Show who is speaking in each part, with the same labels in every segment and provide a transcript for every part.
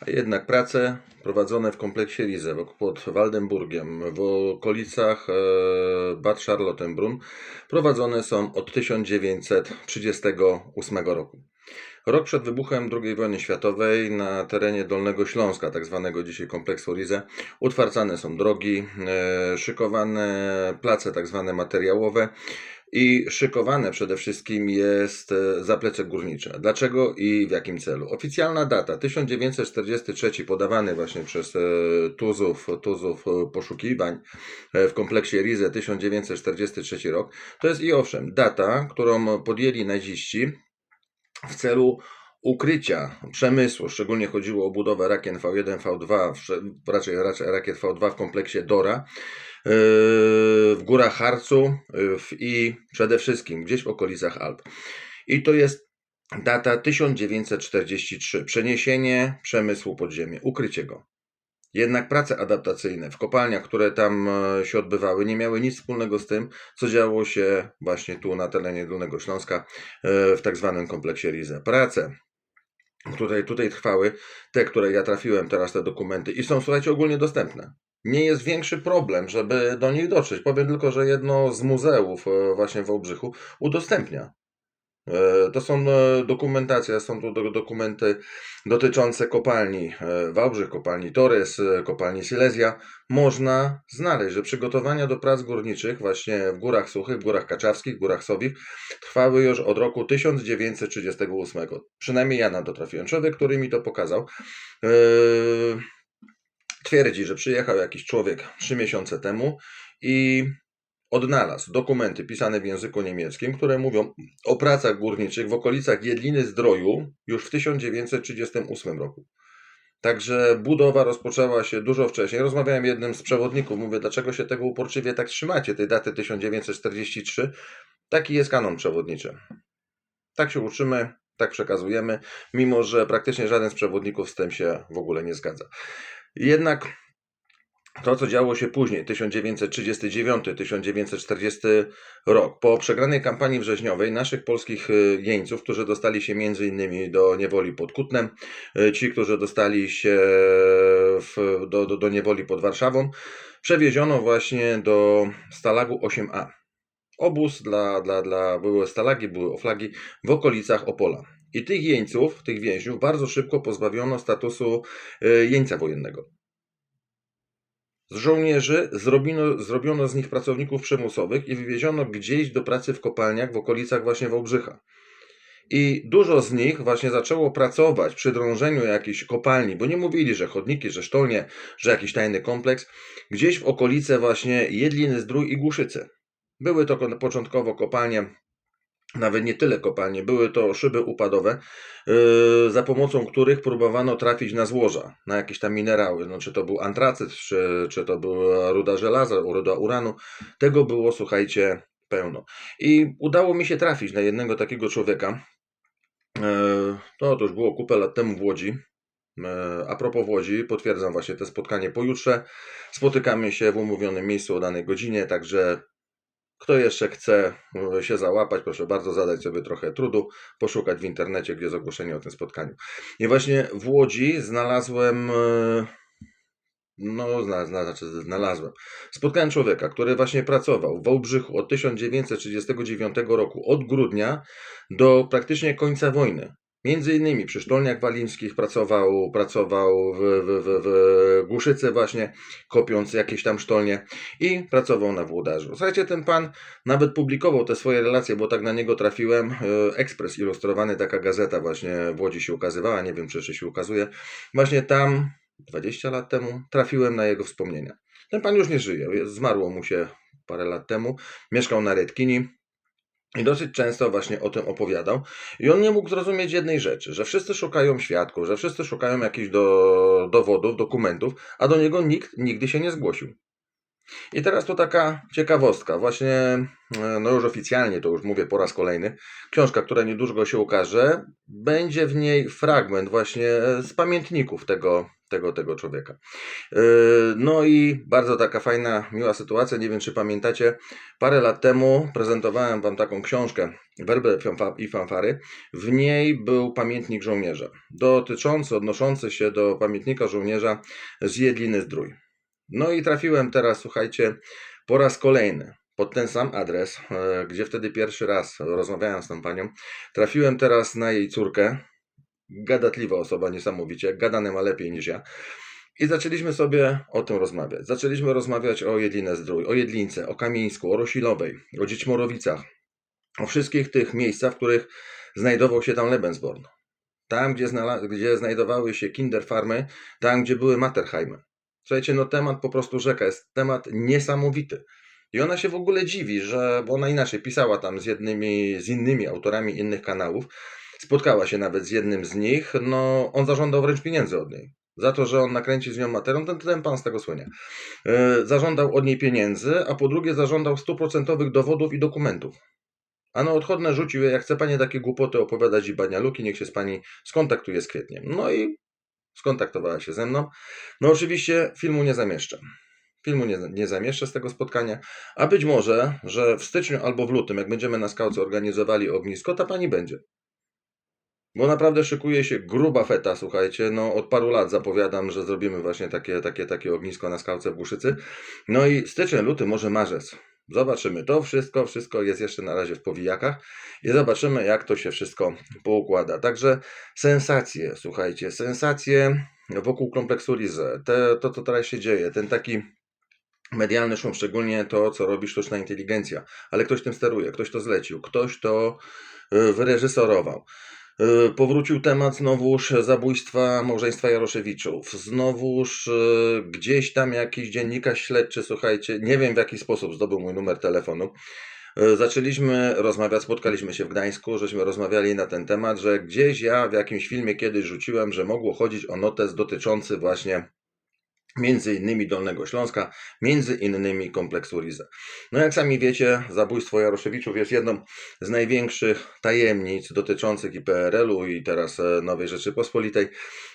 Speaker 1: A jednak prace prowadzone w kompleksie Rize pod Waldenburgiem w okolicach e, Bad Charlottenbrunn prowadzone są od 1938 roku. Rok przed wybuchem II wojny światowej na terenie Dolnego Śląska, tak zwanego dzisiaj kompleksu Rize, utwardzane są drogi, e, szykowane place tak zwane materiałowe i szykowane przede wszystkim jest e, zaplecze górnicze. Dlaczego i w jakim celu? Oficjalna data 1943 podawany właśnie przez e, Tuzów, Tuzów e, poszukiwań w kompleksie Rize 1943 rok to jest i owszem data, którą podjęli naziści w celu ukrycia przemysłu, szczególnie chodziło o budowę rakien V1, V2, wsze- raczej, raczej rakiet V2 w kompleksie Dora, w górach Harcu w- i przede wszystkim gdzieś w okolicach Alp. I to jest data 1943. Przeniesienie przemysłu pod ziemię, ukrycie go. Jednak prace adaptacyjne w kopalniach, które tam e, się odbywały, nie miały nic wspólnego z tym, co działo się właśnie tu na terenie Dolnego Śląska e, w tak zwanym kompleksie Rize. Prace, które tutaj trwały, te, które ja trafiłem teraz, te dokumenty i są, słuchajcie, ogólnie dostępne. Nie jest większy problem, żeby do nich dotrzeć. Powiem tylko, że jedno z muzeów e, właśnie w Wałbrzychu udostępnia. E, To są e, dokumentacja, są do- dokumenty dotyczące kopalni Wałbrzych, kopalni Torres, kopalni Silesia. Można znaleźć, że przygotowania do prac górniczych właśnie w Górach Suchych, w Górach Kaczawskich, w Górach Sowich trwały już od roku 1938. Przynajmniej ja na to trafiłem. Człowiek, który mi to pokazał, e, twierdzi, że przyjechał jakiś człowiek trzy miesiące temu i odnalazł dokumenty pisane w języku niemieckim, które mówią o pracach górniczych w okolicach Jedliny Zdroju już w 1938 roku. Także budowa rozpoczęła się dużo wcześniej. Rozmawiałem z jednym z przewodników, mówię, dlaczego się tego uporczywie tak trzymacie, tej daty 1943. Taki jest kanon przewodniczy. Tak się uczymy, tak przekazujemy, mimo że praktycznie żaden z przewodników z tym się w ogóle nie zgadza. Jednak to, co działo się później, 1939-1940 rok, po przegranej kampanii wrześniowej naszych polskich y, jeńców, którzy dostali się między innymi do niewoli pod Kutnem, y, ci, którzy dostali się w, do, do, do niewoli pod Warszawą, przewieziono właśnie do Stalagu 8A. Obóz dla, dla, dla były stalagi, były oflagi w okolicach Opola. I tych jeńców, tych więźniów bardzo szybko pozbawiono statusu y, jeńca wojennego. Z żołnierzy zrobiono, zrobiono z nich pracowników przymusowych i wywieziono gdzieś do pracy w kopalniach w okolicach właśnie Wałbrzycha. I dużo z nich właśnie zaczęło pracować przy drążeniu jakiejś kopalni, bo nie mówili, że chodniki, że sztolnie, że jakiś tajny kompleks, gdzieś w okolice właśnie Jedliny, Zdrój i Głuszycy. Były to ko- początkowo kopalnie, nawet nie tyle kopalnie, były to szyby upadowe, yy, za pomocą których próbowano trafić na złoża, na jakieś tam minerały, no, czy to był antracyt, czy, czy to była ruda żelaza, ruda uranu. Tego było, słuchajcie, pełno. I udało mi się trafić na jednego takiego człowieka. Yy, To, to już było kupę lat temu w Łodzi. Yy, A propos Łodzi, potwierdzam właśnie te spotkanie pojutrze. Spotykamy się w umówionym miejscu o danej godzinie, także kto jeszcze chce e, się załapać, proszę bardzo zadać sobie trochę trudu, poszukać w internecie, gdzie jest ogłoszenie o tym spotkaniu. I właśnie w Łodzi znalazłem, e, no zna, zna, znaczy znalazłem, spotkałem człowieka, który właśnie pracował w Wałbrzychu od 1939 roku, od grudnia do praktycznie końca wojny. Między innymi przy Sztolniach Walińskich pracował, pracował w, w, w, w Głuszycy właśnie, kopiąc jakieś tam sztolnie i pracował na włodarzu. Słuchajcie, ten pan nawet publikował te swoje relacje, bo tak na niego trafiłem. e, Ekspres Ilustrowany, taka gazeta właśnie w Łodzi się ukazywała, nie wiem czy jeszcze się ukazuje. Właśnie tam 20 lat temu trafiłem na jego wspomnienia. Ten pan już nie żyje, zmarło mu się parę lat temu. Mieszkał na Redkini. I dosyć często właśnie o tym opowiadał. I on nie mógł zrozumieć jednej rzeczy, że wszyscy szukają świadków, że wszyscy szukają jakichś do, dowodów, dokumentów, a do niego nikt nigdy się nie zgłosił. I teraz tu taka ciekawostka. Właśnie, e, no już oficjalnie to już mówię po raz kolejny. Książka, która niedługo się ukaże, będzie w niej fragment właśnie e, z pamiętników tego, tego, tego człowieka. E, No i bardzo taka fajna, miła sytuacja. Nie wiem, czy pamiętacie, parę lat temu prezentowałem Wam taką książkę fanfa- i fanfary. W niej był pamiętnik żołnierza, dotyczący, odnoszący się do pamiętnika żołnierza z Jedliny Zdrój. No i trafiłem teraz, słuchajcie, po raz kolejny pod ten sam adres, e, gdzie wtedy pierwszy raz rozmawiałem z tą panią. Trafiłem teraz na jej córkę, gadatliwa osoba niesamowicie, gadane ma lepiej niż ja. I zaczęliśmy sobie o tym rozmawiać. Zaczęliśmy rozmawiać o Jedlinę Zdrój, o Jedlince, o Kamieńsku, o Rosilowej, o Dziećmorowicach, o wszystkich tych miejscach, w których znajdował się tam Lebensborn. Tam, gdzie, gdzie znajdowały się kinderfarmy, tam, gdzie były Matterheimy. Słuchajcie, no temat po prostu rzeka, jest temat niesamowity. I ona się w ogóle dziwi, że, bo ona inaczej pisała tam z jednymi, z innymi autorami innych kanałów, spotkała się nawet z jednym z nich, no on zażądał wręcz pieniędzy od niej. Za to, że on nakręci z nią materiał, ten, ten pan z tego słynie. Yy, zażądał od niej pieniędzy, a po drugie zażądał stuprocentowych dowodów i dokumentów. A na odchodne rzucił jak chce pani takie głupoty opowiadać i banialuki, niech się z pani skontaktuje z Kwietniem. No i skontaktowała się ze mną. No oczywiście filmu nie zamieszczę. Filmu nie, nie zamieszczę z tego spotkania, a być może, że w styczniu albo w lutym, jak będziemy na skałce organizowali ognisko, ta pani będzie. Bo naprawdę szykuje się gruba feta, słuchajcie. No od paru lat zapowiadam, że zrobimy właśnie takie, takie, takie ognisko na skałce w Głuszycy. No i styczeń, luty, może marzec. Zobaczymy. To wszystko, wszystko jest jeszcze na razie w powijakach i zobaczymy, jak to się wszystko poukłada. Także sensacje, słuchajcie, sensacje wokół kompleksu Rize. To, co teraz się dzieje, ten taki medialny szum, szczególnie to, co robi sztuczna inteligencja, ale ktoś tym steruje, ktoś to zlecił, ktoś to y, wyreżyserował. Y, Powrócił temat znowuż zabójstwa małżeństwa Jaroszewiczów. Znowuż y, gdzieś tam jakiś dziennikarz śledczy, słuchajcie, nie wiem w jaki sposób zdobył mój numer telefonu. Y, Zaczęliśmy rozmawiać, spotkaliśmy się w Gdańsku, żeśmy rozmawiali na ten temat, że gdzieś ja w jakimś filmie kiedyś rzuciłem, że mogło chodzić o notes dotyczący właśnie między innymi Dolnego Śląska, między innymi kompleksu Rize. No jak sami wiecie, zabójstwo Jaroszewiczów jest jedną z największych tajemnic dotyczących i PRL-u i teraz e, Nowej Rzeczypospolitej.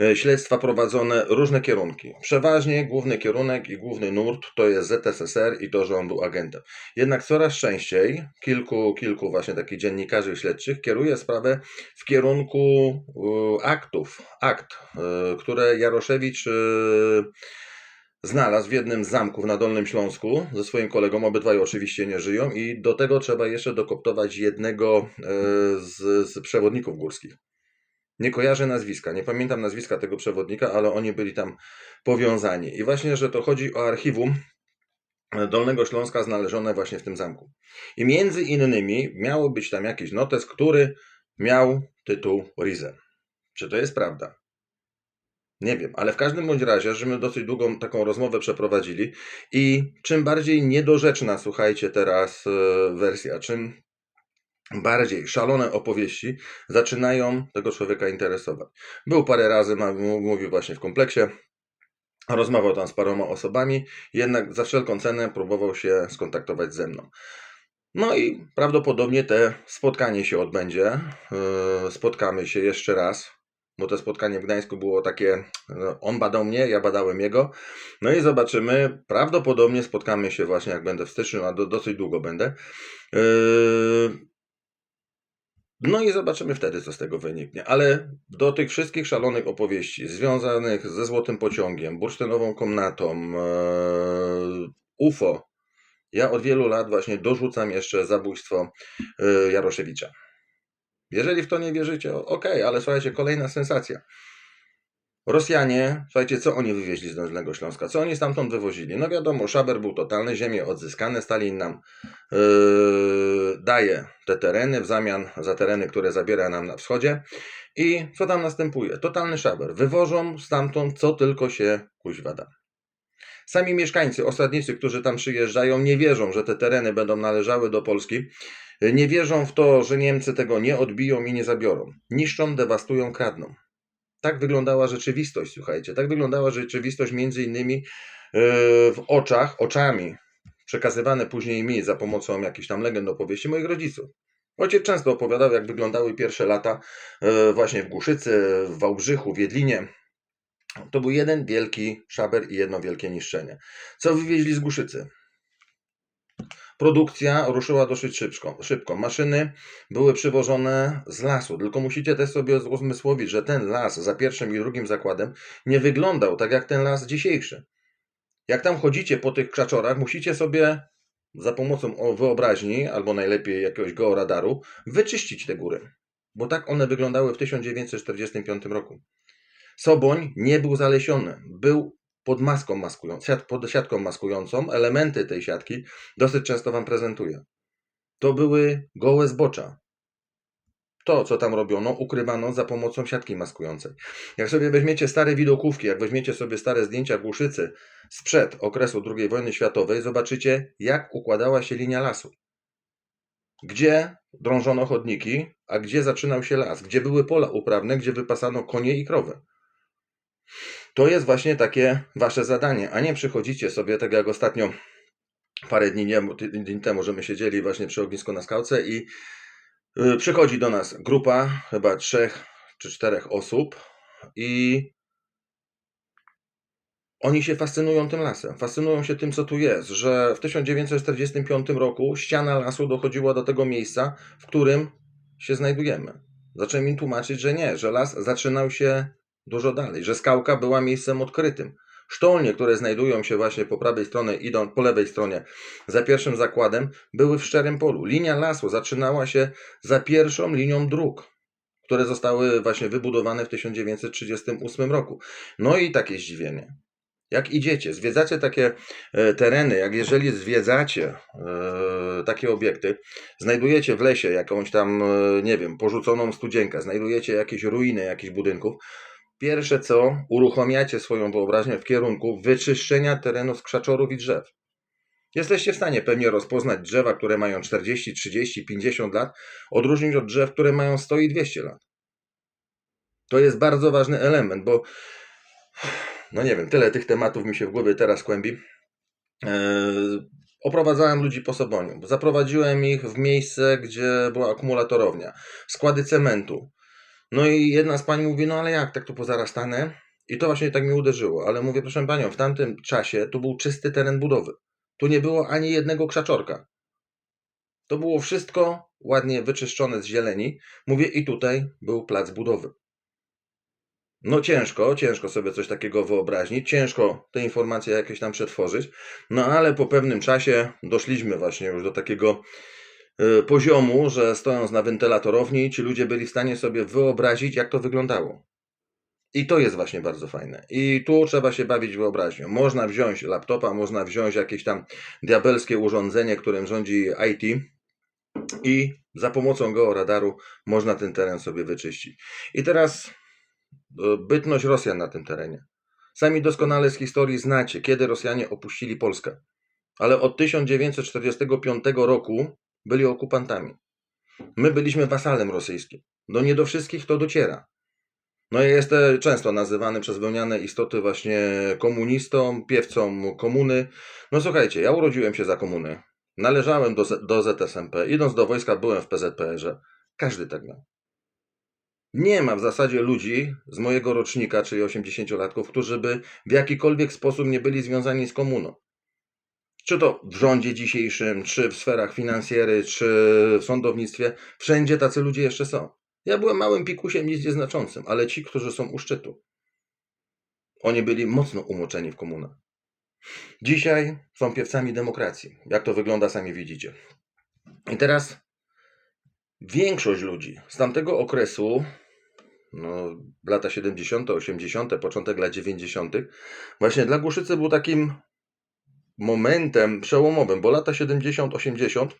Speaker 1: E, Śledztwa prowadzone różne kierunki. Przeważnie główny kierunek i główny nurt to jest ZSSR i to, że on był agentem. Jednak coraz częściej kilku, kilku właśnie takich dziennikarzy śledczych kieruje sprawę w kierunku aktów, akt, e, które Jaroszewicz znalazł w jednym z zamków na Dolnym Śląsku ze swoim kolegą. Obydwaj oczywiście nie żyją i do tego trzeba jeszcze dokoptować jednego e, z, z przewodników górskich. Nie kojarzę nazwiska, nie pamiętam nazwiska tego przewodnika, ale oni byli tam powiązani. I właśnie, że to chodzi o archiwum Dolnego Śląska znalezione właśnie w tym zamku. I między innymi miało być tam jakiś notes, który miał tytuł Rize. Czy to jest prawda? Nie wiem, ale w każdym bądź razie, żeśmy dosyć długą taką rozmowę przeprowadzili i czym bardziej niedorzeczna, słuchajcie teraz e, wersja, czym bardziej szalone opowieści zaczynają tego człowieka interesować. Był parę razy, mówił właśnie w kompleksie, rozmawiał tam z paroma osobami, jednak za wszelką cenę próbował się skontaktować ze mną. No i prawdopodobnie te spotkanie się odbędzie. e, Spotkamy się jeszcze raz bo to spotkanie w Gdańsku było takie, no, on badał mnie, ja badałem jego. No i zobaczymy, prawdopodobnie spotkamy się właśnie jak będę w styczniu, a do, dosyć długo będę. Yy, No i zobaczymy wtedy, co z tego wyniknie. Ale do tych wszystkich szalonych opowieści związanych ze Złotym Pociągiem, bursztynową komnatą, yy, UFO, ja od wielu lat właśnie dorzucam jeszcze zabójstwo yy, Jaroszewicza. Jeżeli w to nie wierzycie, okej, ale słuchajcie, kolejna sensacja. Rosjanie, słuchajcie, co oni wywieźli z Dolnego Śląska? Co oni stamtąd wywozili? No wiadomo, szaber był totalny, ziemie odzyskane, Stalin nam yy, daje te tereny w zamian za tereny, które zabiera nam na wschodzie. I co tam następuje? Totalny szaber. Wywożą stamtąd, co tylko się kuźwa da. Sami mieszkańcy, osadnicy, którzy tam przyjeżdżają, nie wierzą, że te tereny będą należały do Polski. Nie wierzą w to, że Niemcy tego nie odbiją i nie zabiorą. Niszczą, dewastują, kradną. Tak wyglądała rzeczywistość, słuchajcie. Tak wyglądała rzeczywistość między innymi w oczach, oczami, przekazywane później mi za pomocą jakichś tam legend, opowieści moich rodziców. Ojciec często opowiadał, jak wyglądały pierwsze lata e, właśnie w Głuszycy, w Wałbrzychu, w Jedlinie. To był jeden wielki szaber i jedno wielkie niszczenie. Co wywieźli z Głuszycy? Produkcja ruszyła dosyć szybko, szybko. Maszyny były przywożone z lasu, tylko musicie też sobie uzmysłowić, że ten las za pierwszym i drugim zakładem nie wyglądał tak jak ten las dzisiejszy. Jak tam chodzicie po tych krzaczorach, musicie sobie za pomocą wyobraźni, albo najlepiej jakiegoś georadaru, wyczyścić te góry. Bo tak one wyglądały w 1945 roku. Soboń nie był zalesiony, był pod maską maskującą, pod siatką maskującą. Elementy tej siatki dosyć często Wam prezentuję. To były gołe zbocza. To, co tam robiono, ukrywano za pomocą siatki maskującej. Jak sobie weźmiecie stare widokówki, jak weźmiecie sobie stare zdjęcia Głuszycy sprzed okresu II wojny światowej, zobaczycie, jak układała się linia lasu. Gdzie drążono chodniki, a gdzie zaczynał się las, gdzie były pola uprawne, gdzie wypasano konie i krowy. To jest właśnie takie wasze zadanie, a nie przychodzicie sobie, tak jak ostatnio parę dni, nie, dni temu, że my siedzieli właśnie przy ognisku na skałce i y, przychodzi do nas grupa chyba trzech czy czterech osób i oni się fascynują tym lasem, fascynują się tym, co tu jest, że w 1945 roku ściana lasu dochodziła do tego miejsca, w którym się znajdujemy. Zacząłem im tłumaczyć, że nie, że las zaczynał się dużo dalej, że skałka była miejscem odkrytym. Sztolnie, które znajdują się właśnie po prawej stronie, idą po lewej stronie, za pierwszym zakładem, były w szczerym polu. Linia lasu zaczynała się za pierwszą linią dróg, które zostały właśnie wybudowane w 1938 roku. No i takie zdziwienie. Jak idziecie, zwiedzacie takie e, tereny, jak jeżeli zwiedzacie e, takie obiekty, znajdujecie w lesie jakąś tam, e, nie wiem, porzuconą studzienkę, znajdujecie jakieś ruiny jakichś budynków, pierwsze co, uruchamiacie swoją wyobraźnię w kierunku wyczyszczenia terenu z krzaczorów i drzew. Jesteście w stanie pewnie rozpoznać drzewa, które mają 40, 30, 50 lat, odróżnić od drzew, które mają 100 i 200 lat. To jest bardzo ważny element, bo no nie wiem, tyle tych tematów mi się w głowie teraz kłębi. Eee, oprowadzałem ludzi po Soboniu. Zaprowadziłem ich w miejsce, gdzie była akumulatorownia, składy cementu. No i jedna z pań mówi, no ale jak, tak tu pozarastane? I to właśnie tak mi uderzyło. Ale mówię, proszę panią, w tamtym czasie tu był czysty teren budowy. Tu nie było ani jednego krzaczorka. To było wszystko ładnie wyczyszczone z zieleni. Mówię, i tutaj był plac budowy. No ciężko, ciężko sobie coś takiego wyobrazić, ciężko te informacje jakieś tam przetworzyć, no ale po pewnym czasie doszliśmy właśnie już do takiego poziomu, że stojąc na wentylatorowni, ci ludzie byli w stanie sobie wyobrazić, jak to wyglądało. I to jest właśnie bardzo fajne. I tu trzeba się bawić wyobraźnią. Można wziąć laptopa, można wziąć jakieś tam diabelskie urządzenie, którym rządzi IT i za pomocą georadaru można ten teren sobie wyczyścić. I teraz e, bytność Rosjan na tym terenie. Sami doskonale z historii znacie, kiedy Rosjanie opuścili Polskę. Ale od 1945 roku byli okupantami. My byliśmy wasalem rosyjskim. No nie do wszystkich to dociera. No i jestem często nazywany przez wełniane istoty właśnie komunistą, piewcą komuny. No słuchajcie, ja urodziłem się za komuny. Należałem do, do ZSMP. Idąc do wojska byłem w PZPR-ze. Każdy tak miał. Nie ma w zasadzie ludzi z mojego rocznika, czyli 80-latków, którzy by w jakikolwiek sposób nie byli związani z komuną. Czy to w rządzie dzisiejszym, czy w sferach finansjery, czy w sądownictwie, wszędzie tacy ludzie jeszcze są. Ja byłem małym pikusiem, nic nieznaczącym, ale ci, którzy są u szczytu, oni byli mocno umoczeni w komunę. Dzisiaj są piewcami demokracji. Jak to wygląda, sami widzicie. I teraz większość ludzi z tamtego okresu, no, lata 70., 80., początek lat 90., właśnie dla Głuszycy był takim momentem przełomowym, bo lata 70., 80.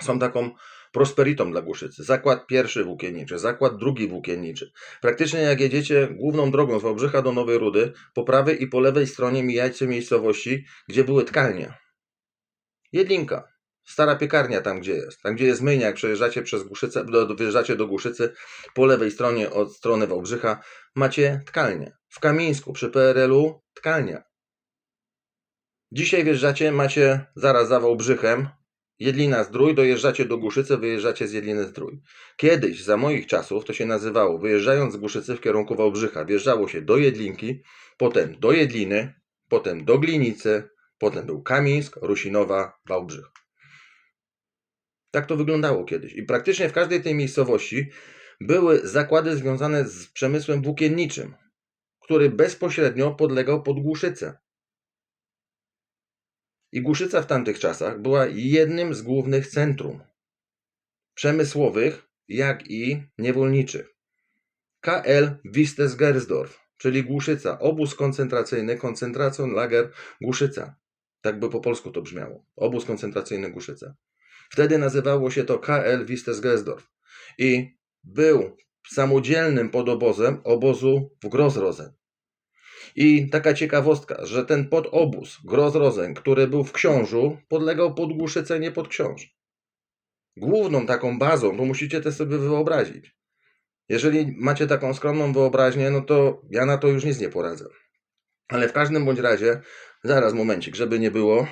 Speaker 1: są taką prosperitą dla Głuszycy. Zakład pierwszy włókienniczy, zakład drugi włókienniczy. Praktycznie jak jedziecie główną drogą z Wałbrzycha do Nowej Rudy, po prawej i po lewej stronie mijajcie miejscowości, gdzie były tkalnie. Jedlinka, stara piekarnia tam, gdzie jest. Tam, gdzie jest myjnia, jak przejeżdżacie przez Głuszycę, do, do Głuszycy, po lewej stronie od strony Wałbrzycha macie tkalnię. W Kamińsku przy PRL-u tkalnia. Dzisiaj wjeżdżacie, macie zaraz za Wałbrzychem, Jedlina Zdrój, dojeżdżacie do Głuszycy, wyjeżdżacie z Jedliny Zdrój. Kiedyś, za moich czasów, to się nazywało, wyjeżdżając z Głuszycy w kierunku Wałbrzycha, wjeżdżało się do Jedlinki, potem do Jedliny, potem do Glinicy, potem był Kamińsk, Rusinowa, Wałbrzych. Tak to wyglądało kiedyś. I praktycznie w każdej tej miejscowości były zakłady związane z przemysłem włókienniczym, który bezpośrednio podlegał pod Głuszycę. I Głuszyca w tamtych czasach była jednym z głównych centrum przemysłowych, jak i niewolniczych. KL Wistesgersdorf, czyli Głuszyca, obóz koncentracyjny, lager Głuszyca. Tak by po polsku to brzmiało. Obóz koncentracyjny Głuszyca. Wtedy nazywało się to KL Wistesgersdorf i był samodzielnym podobozem obozu w Grossrosen. I taka ciekawostka, że ten podobóz Grossrosen, który był w Książu, podlegał pod Głuszycę, nie pod Książ. Główną taką bazą, to musicie to sobie wyobrazić. Jeżeli macie taką skromną wyobraźnię, no to ja na to już nic nie poradzę. Ale w każdym bądź razie, zaraz momencik, żeby nie było.